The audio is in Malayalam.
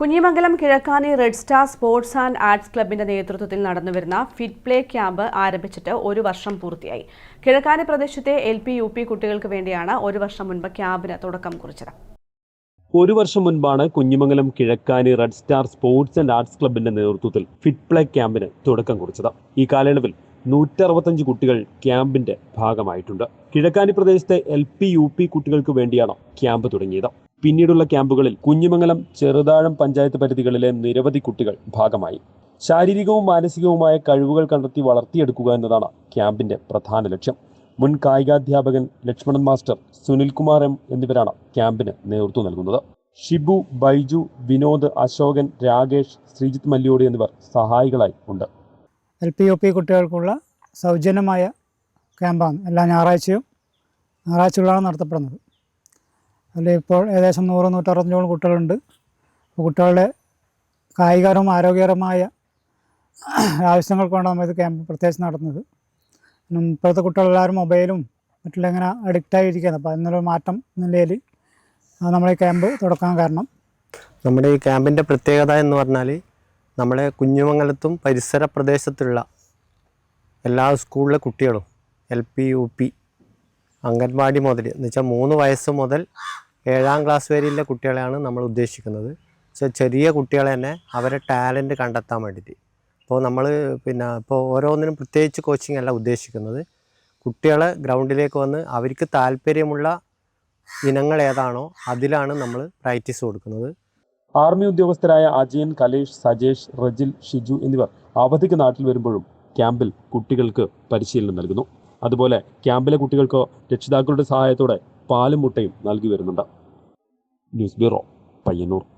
Kunhimangalam Kizhakkani red star sports and arts ക്ലബിന്റെ നേതൃത്വത്തിൽ നടന്നുവരുന്ന ഫിറ്റ് പ്ലേ ക്യാമ്പ് ആരംഭിച്ചിട്ട് ഒരു വർഷം പൂർത്തിയായി. കിഴക്കാനി പ്രദേശത്തെ എൽ പി യു പി കുട്ടികൾക്ക് വേണ്ടിയാണ് ഒരു വർഷം മുൻപ് ക്യാമ്പിന് തുടക്കം കുറിച്ചത്. ഒരു വർഷം മുൻപാണ് Kunhimangalam Kizhakkani red star sports and arts ക്ലബിന്റെ നേതൃത്വത്തിൽ ഫിറ്റ് പ്ലേ ക്യാമ്പിന് തുടക്കം കുറിച്ചത്. ഈ കാലയളവിൽ നൂറ്ററുപത്തഞ്ച് കുട്ടികൾ ക്യാമ്പിന്റെ ഭാഗമായിട്ടുണ്ട്. കിഴക്കാനി പ്രദേശത്തെ എൽ പി യു പി കുട്ടികൾക്ക് വേണ്ടിയാണ് ക്യാമ്പ് തുടങ്ങിയത്. പിന്നീടുള്ള ക്യാമ്പുകളിൽ കുഞ്ഞുമംഗലം ചെറുതാഴം പഞ്ചായത്ത് പരിധികളിലെ നിരവധി കുട്ടികൾ ഭാഗമായി. ശാരീരികവും മാനസികവുമായ കഴിവുകൾ കണ്ടെത്തി വളർത്തിയെടുക്കുക എന്നതാണ് ക്യാമ്പിന്റെ പ്രധാന ലക്ഷ്യം. മുൻ കായികാധ്യാപകൻ ലക്ഷ്മണൻ മാസ്റ്റർ സുനിൽകുമാർ എം എന്നിവരാണ് ക്യാമ്പിന് നേതൃത്വം നൽകുന്നത്. ഷിബു ബൈജു വിനോദ് അശോകൻ രാകേഷ് ശ്രീജിത്ത് മല്ലിയോട് എന്നിവർ സഹായികളായി ഉണ്ട്. എൽ പി യു പി കുട്ടികൾക്കുള്ള സൗജന്യമായ ക്യാമ്പാണ് എല്ലാ ഞായറാഴ്ചയും ഞായറാഴ്ചകളാണ് നടത്തപ്പെടുന്നത്. അതിൽ ഇപ്പോൾ ഏകദേശം നൂറ് നൂറ്ററുപത്തഞ്ചോളം കുട്ടികളുണ്ട്. കുട്ടികളുടെ കായികപരവും ആരോഗ്യകരമായ ആവശ്യങ്ങൾക്ക് വേണ്ടി നമ്മൾ ഇത് ക്യാമ്പ് പ്രത്യേകിച്ച് നടത്തുന്നത്. ഇപ്പോഴത്തെ കുട്ടികളെല്ലാവരും മൊബൈലും മറ്റുള്ള ഇങ്ങനെ അഡിക്റ്റായി ഇരിക്കുന്നത് അപ്പോൾ അതിനൊരു മാറ്റം നിലയിൽ നമ്മൾ ഈ ക്യാമ്പ് തുടക്കാൻ കാരണം. നമ്മുടെ ഈ ക്യാമ്പിന്റെ പ്രത്യേകത എന്ന് പറഞ്ഞാൽ നമ്മുടെ കുഞ്ഞുമംഗലത്തും പരിസര പ്രദേശത്തുള്ള എല്ലാ സ്കൂളിലെ കുട്ടികളും L P U P anganwadi മുതൽ എന്ന് വെച്ചാൽ മൂന്ന് വയസ്സ് മുതൽ ഏഴാം ക്ലാസ് വരെയുള്ള കുട്ടികളെയാണ് നമ്മൾ ഉദ്ദേശിക്കുന്നത്. പക്ഷേ ചെറിയ കുട്ടികളെ തന്നെ അവരെ ടാലന്റ് കണ്ടെത്താൻ വേണ്ടിയിട്ട്. അപ്പോൾ നമ്മൾ പിന്നെ ഇപ്പോൾ ഓരോന്നിനും പ്രത്യേകിച്ച് കോച്ചിങ് അല്ല ഉദ്ദേശിക്കുന്നത്. കുട്ടികളെ ഗ്രൗണ്ടിലേക്ക് വന്ന് അവർക്ക് താല്പര്യമുള്ള ഇനങ്ങൾ ഏതാണോ അതിലാണ് നമ്മൾ പ്രാക്ടീസ് കൊടുക്കുന്നത്. ആർമി ഉദ്യോഗസ്ഥരായ അജയൻ കലേഷ് സജേഷ് റജിൽ ഷിജു എന്നിവർ അവധിക്ക് നാട്ടിൽ വരുമ്പോഴും ക്യാമ്പിൽ കുട്ടികൾക്ക് പരിശീലനം നൽകുന്നു. അതുപോലെ ക്യാമ്പിലെ കുട്ടികൾക്ക് രക്ഷിതാക്കളുടെ സഹായത്തോടെ പാലും മുട്ടയും നൽകി വരുന്നുണ്ട്. News bureau Payyanur.